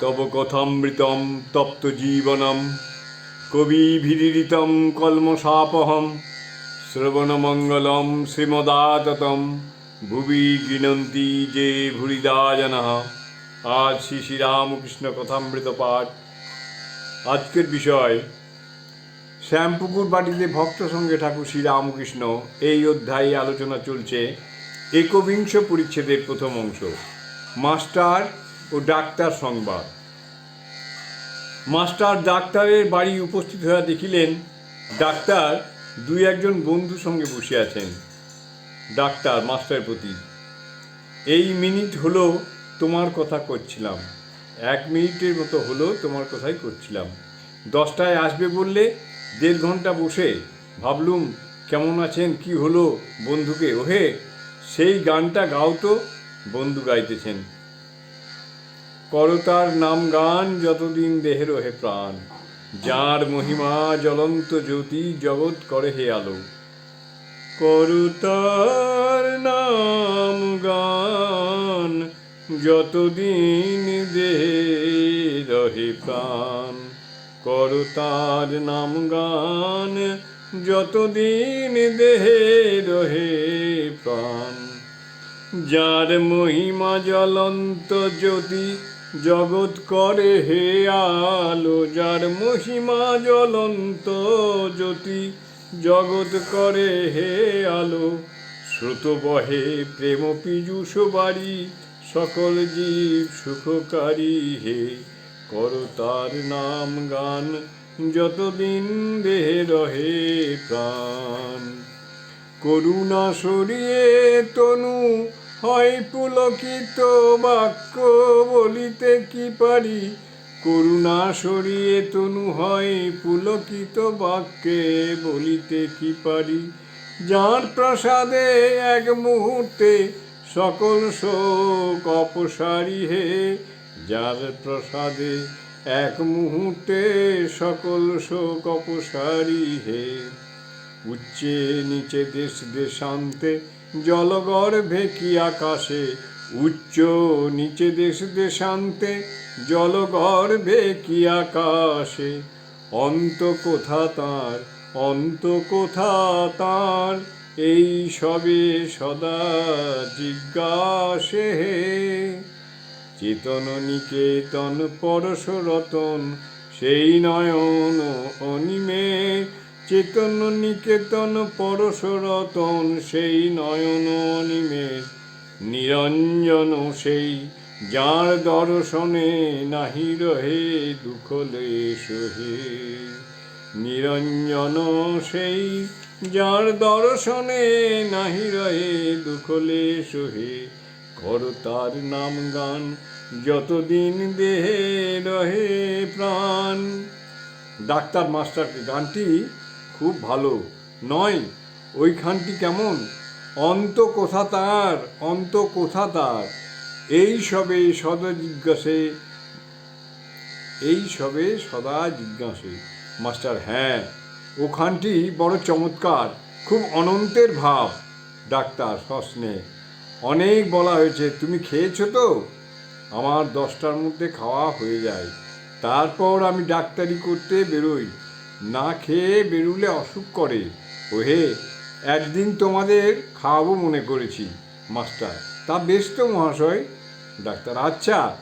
তব কথামৃতম তপ্ত জীবনম। কবিভিরিতম কলমশাপহম। শ্রবণমঙ্গলম শ্রীমদাততম। ভুবি গৃণন্তি যে ভুরিদা জনঃ আজ শ্রী শ্রীরামকৃষ্ণ কথামৃত পাঠ। আজকের বিষয়, শ্যামপুকুর বাটিতে ভক্ত সঙ্গে ঠাকুর শ্রীরামকৃষ্ণ এই অধ্যায়ে আলোচনা চলছে। একবিংশ পরিচ্ছেদের প্রথম অংশ। মাস্টার ও ডাক্তার সংবাদ। মাস্টার ডাক্তারের বাড়ি উপস্থিত হয়ে দেখিলেন, ডাক্তার দুই একজন বন্ধুর সঙ্গে বসে আছেন। ডাক্তার, মাস্টারের প্রতি। এই মিনিট হলো তোমার কথা করছিলাম। এক মিনিটের মতো হলো তোমার কথাই করছিলাম। দশটায় আসবে বললে দেড় ঘণ্টা বসে ভাবলুম কেমন আছেন, কি হলো বন্ধুকে? ওহে, সেই গানটা গাও তো, বন্ধু গাইতেছেন। করতার নাম গান যতদিন দেহে রহে প্রাণ। যার মহিমা জ্বলন্ত জ্যোতি জগৎ করে হে আলো। করতার নাম গান যতদিন দেহে রহে প্রাণ। করতার নাম গান যতদিন দেহে রহে প্রাণ। যার মহিমা জ্বলন্ত জ্যোতি জগৎ করে হে আলো, যার মহিমা জ্বলন্ত জ্যোতি, জগৎ করে হে আলো শ্রুত বহে প্রেম পীযুষ বাড়ি, সকল জীব সুখকারী হে। কর তার নাম গান, যতদিন দেহে রহে প্রাণ। করুণা সরিয়ে তনু হয় পুলকিত বাক্য বলিতে কি পারি? করুণা সরিয়ে তনু হয় পুলকিত বাক্যে বলিতে কি পারি? যার প্রসাদে এক মুহূর্তে সকল শোক অপসারি হে, যার প্রসাদে এক মুহূর্তে সকল শোক অপসারি হে। উচ্চে নিচে দেশ দেশান্তে জলগর্ভে কি আকাশে, উচ্চ নিচে দেশ দেশান্তে জলগর্ভে কি আকাশে। অন্ত কোথা তার, অন্ত কোথা তার, এই সবে সদা জিজ্ঞাসে চেতন নিকেতন, পরশ রতন, সেই নয়ন অনিমে চেতন নিকেতন, পরশরতন, সেই নয়ন অনিমে। নিরঞ্জন সেই, যার দর্শনে নাহি রহে দুঃখলে সহে নিরঞ্জন সেই, যার দর্শনে নাহি রহে দুঃখলে সহে কর তার নাম গান, যতদিন দেহে রহে প্রাণ। ডাক্তার মাস্টারকে গানটি খুব ভালো। নয় ওই খানটি কেমন? অন্ত কোথা তার অন্ত কোথা তার। এই সবে সদা জিজ্ঞাসে, এই সবে সদা জিজ্ঞাসে, মাস্টার হ্যাঁ ওখানটি বড় চমৎকার, খুব অনন্তের ভাব, ডাক্তার সস্নে। অনেক বলা হয়েছে, তুমি খেয়েছো তো? আমার দশটার মধ্যে খাওয়া হয়ে যায়। তারপর আমি ডাক্তারি করতে বেরোই। না খেয়ে বেরুলে অসুখ করে। ও হে একদিন তোমাদের খাওয়াবো মনে করেছি, মাস্টার। তা বেশ তো মহাশয়। ডাক্তার আচ্ছা।